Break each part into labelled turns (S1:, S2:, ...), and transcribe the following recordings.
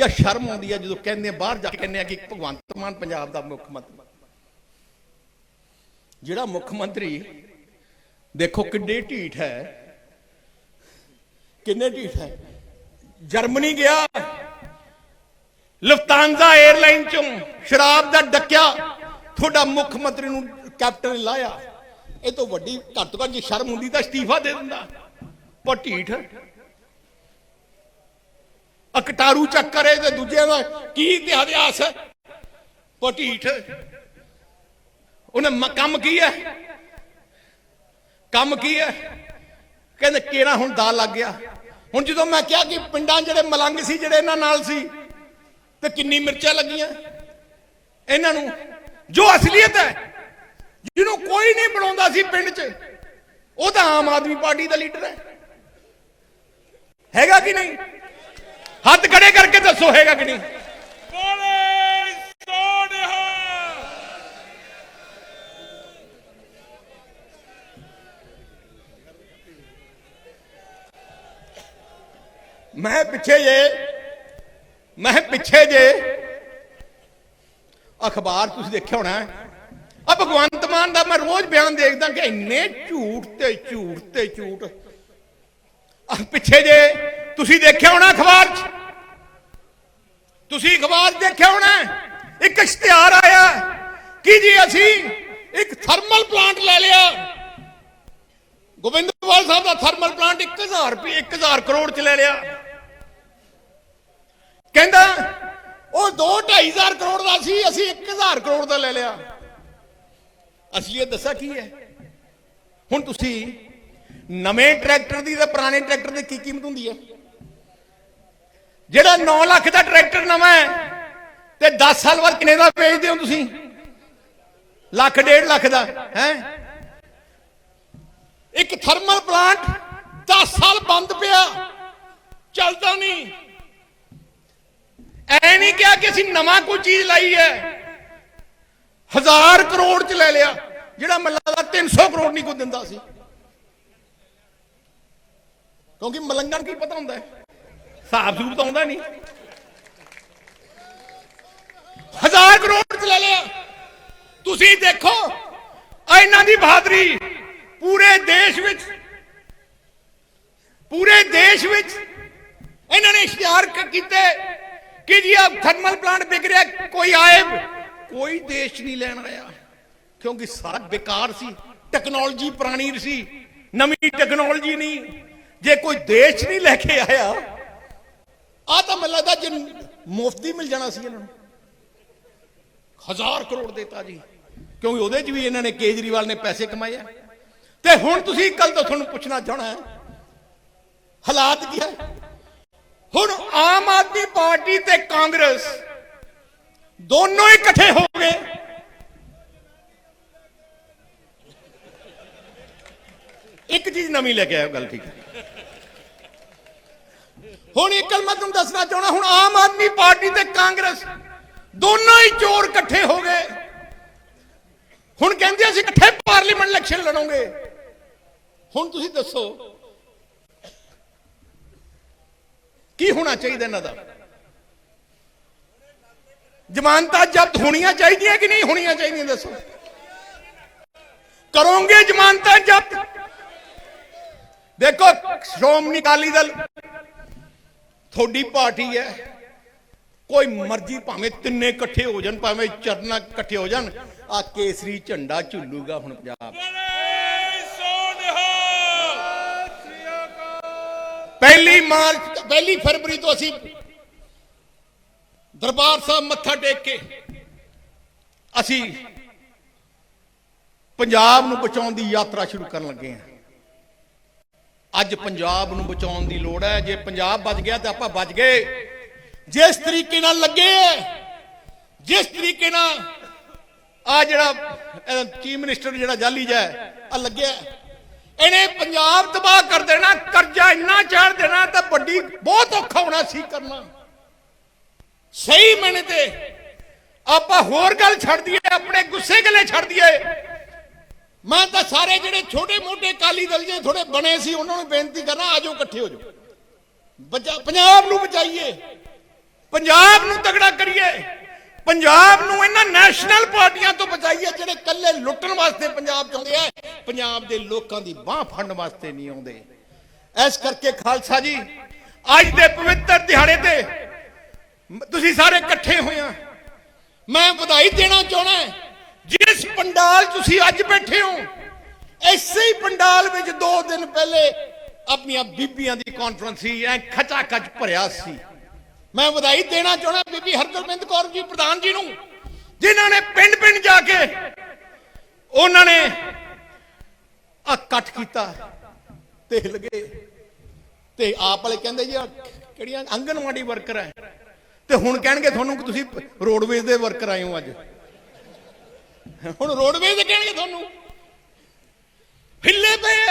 S1: ਜਾਂ ਸ਼ਰਮ ਆਉਂਦੀ ਹੈ ਜਦੋਂ ਕਹਿੰਦੇ ਬਾਹਰ ਜਾ ਕੇ ਕਹਿੰਦੇ ਆ ਕਿ ਭਗਵੰਤ ਮਾਨ ਪੰਜਾਬ ਦਾ ਮੁੱਖ ਮੰਤਰੀ। ਜਿਹੜਾ ਮੁੱਖ ਮੰਤਰੀ, ਦੇਖੋ ਕਿੱਡੇ ਢੀਠ ਹੈ। ਕਿੰਨੇ ਢੀਠ ਹੈ? ਜਰਮਨੀ ਗਿਆ। ਲਫਤਾਂਜ਼ਾ 에ਅਰਲਾਈਨ ਚੋਂ ਸ਼ਰਾਬ ਦਾ ਡੱਕਿਆ। ਤੁਹਾਡਾ ਮੁੱਖ ਮੰਤਰੀ ਨੂੰ ਕੈਪਟਨ ਨੇ ਲਾਇਆ। ਇਹ ਤੋਂ ਵੱਡੀ ਘੱਟ ਤੋਂ ਘੱਟ ਜੇ ਸ਼ਰਮ ਹੁੰਦੀ ਤਾਂ ਅਸਤੀਫਾ ਦੇ ਦਿੰਦਾ। ਪਰ ਢੀਠ। ਅਕਟਾਰੂ ਚੱਕਰ ਹੈ ਤੇ ਦੂਜਿਆਂ ਦਾ ਕੀ ਇਤਿਹਾਸ ਹੈ? ਪਰ ਉਹਨੇ ਕੰਮ ਕੀ ਹੈ? ਕੰਮ ਕੀ ਹੈ? ਕਹਿੰਦੇ ਕੇਰਾ ਹੁਣ ਦਾ ਲੱਗ ਗਿਆ। ਹੁਣ ਜਦੋਂ ਮੈਂ ਕਿਹਾ ਕਿ ਪਿੰਡਾਂ ਜਿਹੜੇ ਮਲੰਗ ਸੀ, ਜਿਹੜੇ ਇਹਨਾਂ ਨਾਲ ਸੀ, ਤੇ ਕਿੰਨੀ ਮਿਰਚਾਂ ਲੱਗੀਆਂ। ਇਹਨਾਂ ਨੂੰ ਜੋ ਅਸਲੀਅਤ ਹੈ, ਜਿਹਨੂੰ ਕੋਈ ਨਹੀਂ ਬਣਾਉਂਦਾ ਸੀ ਪਿੰਡ 'ਚ, ਉਹ ਤਾਂ ਆਮ ਆਦਮੀ ਪਾਰਟੀ ਦਾ ਲੀਡਰ ਹੈ। ਹੈਗਾ ਕਿ ਨਹੀਂ? ਹੱਥ ਖੜੇ ਕਰਕੇ ਦੱਸੋ ਹੈਗਾ ਕਿ ਨਹੀਂ?
S2: ਬੋਲੇ ਸੋਨਿਹਾ
S1: ਮੈਂ ਪਿੱਛੇ ਜੇ ਮੈਂ ਪਿੱਛੇ ਜੇ। ਅਖਬਾਰ ਤੁਸੀਂ ਦੇਖਿਆ ਹੋਣਾ ਆ ਭਗਵੰਤ ਮਾਨ ਦਾ ਮੈਂ ਰੋਜ਼ ਬਿਆਨ ਦੇਖਦਾ ਕਿ ਇੰਨੇ ਝੂਠ ਤੇ ਝੂਠ ਤੇ ਝੂਠ। ਆ ਪਿੱਛੇ ਜੇ ਤੁਸੀਂ ਦੇਖਿਆ ਹੋਣਾ ਅਖਬਾਰ 'ਚ? ਤੁਸੀਂ ਅਖਬਾਰ ਦੇਖਿਆ ਹੋਣਾ ਇੱਕ ਇਸ਼ਤਿਹਾਰ ਆਇਆ ਕਿ ਜੀ ਅਸੀਂ ਇੱਕ ਥਰਮਲ ਪਲਾਂਟ ਲੈ ਲਿਆ। ਗੋਬਿੰਦਵਾਲ ਸਾਹਿਬ ਦਾ ਥਰਮਲ ਪਲਾਂਟ 1000 ਰੁਪਏ 1000 ਕਰੋੜ ਚ ਲੈ ਲਿਆ। ਕਹਿੰਦਾ, ਉਹ 2.5 ਕਰੋੜ ਦਾ ਸੀ, ਅਸੀਂ 1000 ਕਰੋੜ ਦਾ ਲੈ ਲਿਆ। ਅਸੀਂ ਇਹ ਦੱਸਿਆ ਕੀ ਹੈ? ਹੁਣ ਤੁਸੀਂ ਨਵੇਂ ਟਰੈਕਟਰ ਦੀ ਤੇ ਪੁਰਾਣੇ ਟਰੈਕਟਰ ਦੀ ਕੀ ਕੀਮਤ ਹੁੰਦੀ ਹੈ? ਜਿਹੜਾ 9 ਲੱਖ ਦਾ ਟਰੈਕਟਰ ਨਵਾਂ ਹੈ ਤੇ 10 ਸਾਲ ਬਾਅਦ ਕਿੰਨੇ ਦਾ ਵੇਚਦੇ ਹੋ ਤੁਸੀਂ? ਲੱਖ, ਡੇਢ ਲੱਖ ਦਾ, ਹੈ? ਇੱਕ ਥਰਮਲ ਪਲਾਂਟ 10 ਸਾਲ ਬੰਦ ਪਿਆ, ਚੱਲਦਾ ਨਹੀਂ। ਐ ਨਹੀਂ ਕਿਹਾ ਕਿ ਅਸੀਂ ਨਵਾਂ ਕੋਈ ਚੀਜ਼ ਲਾਈ ਹੈ। ਹਜ਼ਾਰ ਕਰੋੜ ਚ ਲੈ ਲਿਆ, ਜਿਹੜਾ ਮੱਲਾ ਦਾ 300 ਕਰੋੜ ਨਹੀਂ ਕੋਈ ਦਿੰਦਾ ਸੀ। ਕਿਉਂਕਿ ਮਲੰਗਾਂ ਕੀ ਪਤਾ ਹੁੰਦਾ ਹੈ? ਹਿਸਾਬ ਸੂਬ ਤਾਂ ਆਉਂਦਾ ਨਹੀਂ ਹਜ਼ਾਰ ਕਰੋੜ ਚ ਲੈ ਲਿਆ ਤੁਸੀਂ ਦੇਖੋ ਇਹਨਾਂ ਦੀ ਬਹਾਦਰੀ ਪੂਰੇ ਦੇਸ਼ ਵਿੱਚ ਪੂਰੇ ਦੇਸ਼ ਵਿੱਚ ਇਹਨਾਂ ਨੇ ਇਸ਼ਤਿਹਾਰ ਕੀਤੇ ਕਿ ਜੀ ਆ ਥਰਮਲ ਪਲਾਂਟ ਵਿਕ ਰਿਹਾ ਕੋਈ ਆਏ ਕੋਈ ਦੇਸ਼ ਨਹੀਂ ਲੈਣ ਆਇਆ ਕਿਉਂਕਿ ਸਾਰਾ ਬੇਕਾਰ ਸੀ ਟੈਕਨੋਲੋਜੀ ਪੁਰਾਣੀ ਸੀ ਨਵੀਂ ਟੈਕਨੋਲੋਜੀ ਨਹੀਂ ਜੇ ਕੋਈ ਦੇਸ਼ ਨਹੀਂ ਲੈ ਕੇ ਆਇਆ ਆ ਤਾਂ ਮੈਨੂੰ ਲੱਗਦਾ ਜੇ ਮੁਫਤੀ ਮਿਲ ਜਾਣਾ ਸੀ ਇਹਨਾਂ ਨੂੰ। ਹਜ਼ਾਰ ਕਰੋੜ ਦੇਤਾ ਜੀ। ਕਿਉਂਕਿ ਉਹਦੇ 'ਚ ਵੀ ਇਹਨਾਂ ਨੇ ਕੇਜਰੀਵਾਲ ਨੇ ਪੈਸੇ ਕਮਾਏ ਆ। ਤੇ ਹੁਣ ਤੁਸੀਂ ਕੱਲ ਤੋਂ ਤੁਹਾਨੂੰ ਪੁੱਛਣਾ ਚਾਹਣਾ ਹਾਲਾਤ ਕੀ ਹੈ? ਹੁਣ ਆਮ ਆਦਮੀ ਪਾਰਟੀ ਤੇ ਕਾਂਗਰਸ ਦੋਨੋਂ ਇਕੱਠੇ ਹੋ ਗਏ। ਇੱਕ ਚੀਜ਼ ਨਵੀਂ ਲੈ ਕੇ ਆਇਓ, ਗੱਲ ਠੀਕ ਹੈ। ਹੁਣ ਇੱਕ ਗੱਲ ਮੈਂ ਤੁਹਾਨੂੰ ਦੱਸਣਾ ਚਾਹਣਾ ਹੁਣ ਆਮ ਆਦਮੀ ਪਾਰਟੀ ਤੇ ਕਾਂਗਰਸ ਦੋਨੋਂ ਹੀ ਚੋਰ ਇਕੱਠੇ ਹੋ ਗਏ। ਹੁਣ ਕਹਿੰਦੇ ਅਸੀਂ ਇਕੱਠੇ ਪਾਰਲੀਮੈਂਟ ਇਲੈਕਸ਼ਨ ਲੜੋਗੇ। ਹੁਣ ਤੁਸੀਂ ਦੱਸੋ, ਕੀ ਹੋਣਾ ਚਾਹੀਦਾ ਇਹਨਾਂ ਦਾ? ਜ਼ਮਾਨਤਾਂ ਜ਼ਬਤ ਹੋਣੀਆਂ ਚਾਹੀਦੀਆਂ ਕਿ ਨਹੀਂ ਹੋਣੀਆਂ ਚਾਹੀਦੀਆਂ ਦੱਸੋ? ਕਰੋਗੇ ਜ਼ਮਾਨਤਾਂ ਜ਼ਬਤ? ਦੇਖੋ, ਸ਼੍ਰੋਮਣੀ ਅਕਾਲੀ ਦਲ ਤੁਹਾਡੀ ਪਾਰਟੀ ਹੈ। ਕੋਈ ਮਰਜ਼ੀ ਭਾਵੇਂ ਤਿੰਨੇ ਇਕੱਠੇ ਹੋ ਜਾਣ, ਭਾਵੇਂ ਚਰਨਾ ਇਕੱਠੇ ਹੋ ਜਾਣ। ਆ ਕੇਸਰੀ ਝੰਡਾ ਝੁੱਲੂਗਾ ਹੁਣ ਪੰਜਾਬ। ਪਹਿਲੀ ਮਾਰਚ ਪਹਿਲੀ ਫਰਵਰੀ ਤੋਂ ਅਸੀਂ ਦਰਬਾਰ ਸਾਹਿਬ ਮੱਥਾ ਟੇਕ ਕੇ ਅਸੀਂ ਪੰਜਾਬ ਨੂੰ ਬਚਾਉਣ ਦੀ ਯਾਤਰਾ ਸ਼ੁਰੂ ਕਰਨ ਲੱਗੇ ਹਾਂ। ਅੱਜ ਪੰਜਾਬ ਨੂੰ ਬਚਾਉਣ ਦੀ ਲੋੜ ਹੈ। ਜੇ ਪੰਜਾਬ ਬਚ ਗਿਆ ਤਾਂ ਆਪਾਂ ਬਚ ਗਏ। ਜਿਸ ਤਰੀਕੇ ਨਾਲ ਲੱਗੇ ਜਿਸ ਤਰੀਕੇ ਨਾਲ ਆ ਜਿਹੜਾ ਚੀਫ ਮਿਨਿਸਟਰ ਜਿਹੜਾ ਜਾਲੀ ਜਾ ਆ ਲੱਗਿਆ ਇਹਨੇ ਪੰਜਾਬ ਤਬਾਹ ਕਰ ਦੇਣਾ, ਕਰਜ਼ਾ ਇੰਨਾ ਚਾੜ ਦੇਣਾ ਤਾਂ ਵੱਡੀ, ਬਹੁਤ ਔਖਾ ਹੋਣਾ ਸੀ ਕਰਨਾ। ਸਹੀ ਮੈਨੇ ਤੇ ਆਪਾਂ ਹੋਰ ਗੱਲ ਛੱਡ ਦਈਏ, ਆਪਣੇ ਗੁੱਸੇ ਗੱਲੇ ਛੱਡ ਦਈਏ। ਮੈਂ ਤਾਂ ਸਾਰੇ ਜਿਹੜੇ ਛੋਟੇ ਮੋਟੇ ਕਾਲੀ ਦਲ ਜੇ ਥੋੜੇ ਬਣੇ ਸੀ, ਉਹਨਾਂ ਨੂੰ ਬੇਨਤੀ ਕਰਨਾ ਆਜੋ ਇਕੱਠੇ ਹੋ ਜਾਓ। ਪੰਜਾਬ ਨੂੰ ਬਚਾਈਏ। ਪੰਜਾਬ ਨੂੰ ਤਗੜਾ ਕਰੀਏ। ਪੰਜਾਬ ਨੂੰ ਇਹਨਾਂ ਨੈਸ਼ਨਲ ਪਾਰਟੀਆਂ ਤੋਂ ਬਚਾਈਏ, ਜਿਹੜੇ ਕੱਲੇ ਲੁੱਟਣ ਵਾਸਤੇ ਪੰਜਾਬ ਚ ਆਉਂਦੇ ਆ। ਪੰਜਾਬ ਦੇ ਲੋਕਾਂ ਦੀ ਬਾਹ ਫੜਨ ਵਾਸਤੇ ਨਹੀਂ ਆਉਂਦੇ। ਇਸ ਕਰਕੇ ਖਾਲਸਾ ਜੀ, ਅੱਜ ਦੇ ਪਵਿੱਤਰ ਦਿਹਾੜੇ ਤੇ ਤੁਸੀਂ ਸਾਰੇ ਇਕੱਠੇ ਹੋਏ ਆ। ਮੈਂ ਵਧਾਈ ਦੇਣਾ ਚਾਹਣਾ ਜਿਸ ਪੰਡਾਲ ਤੁਸੀਂ ਅੱਜ ਬੈਠੇ ਹੋ, ਐਸੇ ਹੀ ਪੰਡਾਲ ਵਿੱਚ 2 ਦਿਨ ਪਹਿਲੇ ਆਪਣੀਆਂ ਬੀਬੀਆਂ ਦੀ ਕਾਨਫਰੰਸ ਸੀ, ਐ ਖਚਾ ਖਚ ਭਰਿਆ ਸੀ। ਮੈਂ ਵਧਾਈ ਦੇਣਾ ਚਾਹਣਾ ਬੀਬੀ ਹਰਗੋਬਿੰਦ ਕੌਰ ਜੀ ਪ੍ਰਧਾਨ ਜੀ ਨੂੰ, ਜਿਨ੍ਹਾਂ ਨੇ ਪਿੰਡ ਪਿੰਡ ਜਾ ਕੇ ਉਹਨਾਂ ਨੇ ਆ ਇਕੱਠ ਕੀਤਾ ਤੇ ਲਗੇ ਤੇ ਆਪ ਵਾਲੇ ਕਹਿੰਦੇ ਜੀ ਕਿਹੜੀਆਂ ਆਂਗਨਵਾੜੀ ਵਰਕਰ ਹੈ ਤੇ ਹੁਣ ਕਹਿਣਗੇ ਤੁਹਾਨੂੰ ਕਿ ਤੁਸੀਂ ਰੋਡਵੇਜ਼ ਦੇ ਵਰਕਰ ਆਏ ਹੋ ਅੱਜ। ਹੁਣ ਰੋਡਵੇਜ਼ ਦੇ ਕਹਿਣਗੇ ਤੁਹਾਨੂੰ। ਹਿੱਲੇ ਪਏ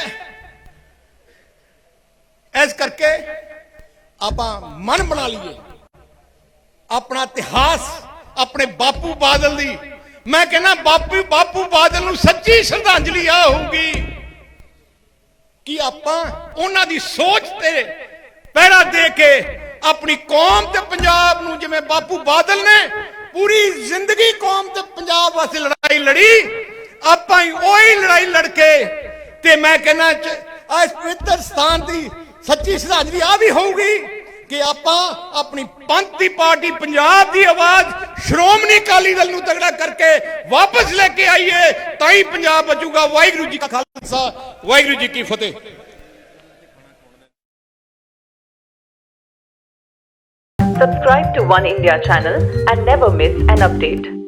S1: ਇਸ ਕਰਕੇ ਆਪਾਂ ਮਨ ਬਣਾ ਲਈਏ। ਆਪਣਾ ਇਤਿਹਾਸ, ਆਪਣੇ ਬਾਪੂ ਬਾਦਲ ਦੀ। ਮੈਂ ਕਹਿੰਦਾ, ਬਾਪੂ ਬਾਪੂ ਬਾਦਲ ਨੂੰ ਸੱਚੀ ਸ਼ਰਧਾਂਜਲੀ ਆ ਹੋਊਗੀ ਕਿ ਆਪਾਂ ਉਹਨਾਂ ਦੀ ਸੋਚ ਤੇ ਪਹਿਰਾ ਦੇ ਕੇ ਆਪਣੀ ਕੌਮ ਤੇ ਪੰਜਾਬ ਨੂੰ ਜਿਵੇਂ ਬਾਪੂ ਬਾਦਲ ਨੇ ਪੂਰੀ ਜ਼ਿੰਦਗੀ ਕੌਮ ਤੇ ਪੰਜਾਬ ਵਾਸਤੇ ਲੜਾਈ ਲੜੀ, ਆਪਾਂ ਹੀ ਉਹੀ ਲੜਾਈ ਲੜ ਕੇ ਤੇ ਮੈਂ ਕਹਿੰਦਾ ਇਸ ਪਵਿੱਤਰ ਸਥਾਨ ਦੀ ਸੱਚੀ ਸ਼ਰਧਾਂਜਲੀ ਆ ਵੀ ਹੋਊਗੀ ਕਿ ਆਪਾਂ ਆਪਣੀ ਪੰਥ ਪਾਰਟੀ ਪੰਜਾਬ ਦੀ ਆਵਾਜ਼ ਸ਼੍ਰੋਮਣੀ ਅਕਾਲੀ ਦਲ ਨੂੰ ਤਗੜਾ ਕਰਕੇ ਵਾਪਸ ਲੈ ਕੇ ਆਈਏ, ਤਾਂ ਹੀ ਪੰਜਾਬ ਬਚੂਗਾ ਵਾਹਿਗੁਰੂ ਜੀ ਕਾ ਖਾਲਸਾ, ਵਾਹਿਗੁਰੂ ਜੀ ਕੀ ਫਤਿਹ
S3: Subscribe to One India channel and never miss an update.